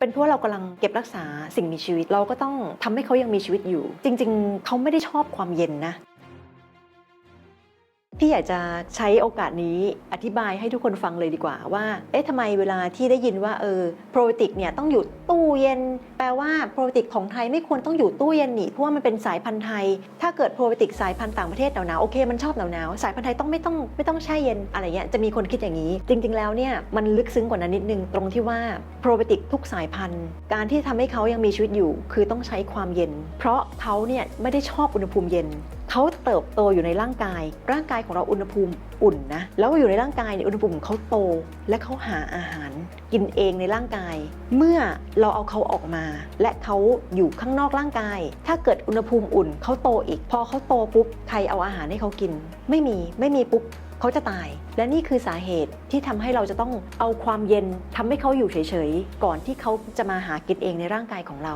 เป็นเพราะเรากำลังเก็บรักษาสิ่งมีชีวิต เราก็ต้องทำให้เขายังมีชีวิตอยู่ จริง ๆ เขาไม่ได้ชอบความเย็นนะ พี่อยากจะใช้โอกาสนี้อธิบายให้ทุกคนฟังเลยดีกว่าว่า เอ๊ะทำไมเวลาที่ได้ยินว่าเออโปรไบติกเนี่ยต้องอยู่ตู้เย็น แปลว่าโปรไบติกของไทยไม่ควรต้องอยู่ตู้เย็นนี่เพราะว่ามันเป็นสายพันธุ์ไทย ถ้าเกิดโปรไบติกสายพันธุ์ต่างประเทศหนาวๆโอเคมันชอบหนาวๆสายพันธุ์ไทยต้องไม่ต้องไม่ต้องแช่เย็นอะไรเงี้ยจะมีคนคิดอย่างนี้ จริง ๆ แล้วเนี่ยมันลึกซึ้งกว่านั้นนิดนึงตรงที่ว่าโปรไบติกทุกสายพันธุ์ การที่ทำให้เขายังมีชีวิตอยู่ คือต้องใช้ความเย็น เพราะเขาเนี่ยไม่ได้ชอบอุณหภูมิเย็น เขาเติบโตอยู่ในร่างกาย ร่างกายของเราอุณหภูมิอุ่นนะ แล้วอยู่ในร่างกายเนี่ยอุณหภูมิเขาโต และเขาหาอาหาร กินเองในร่างกาย เมื่อเราเอาเขาออกมา และเขาอยู่ข้างนอกร่างกาย ถ้าเกิดอุณหภูมิอุ่นเขาโตอีก พอเขาโตปุ๊บใครเอาอาหารให้เขากิน ไม่มีไม่มีปุ๊บเขาจะตาย และนี่คือสาเหตุที่ทำให้เราจะต้องเอาความเย็นทำให้เขาอยู่เฉยๆ ก่อนที่เขาจะมาหากินเองในร่างกายของเรา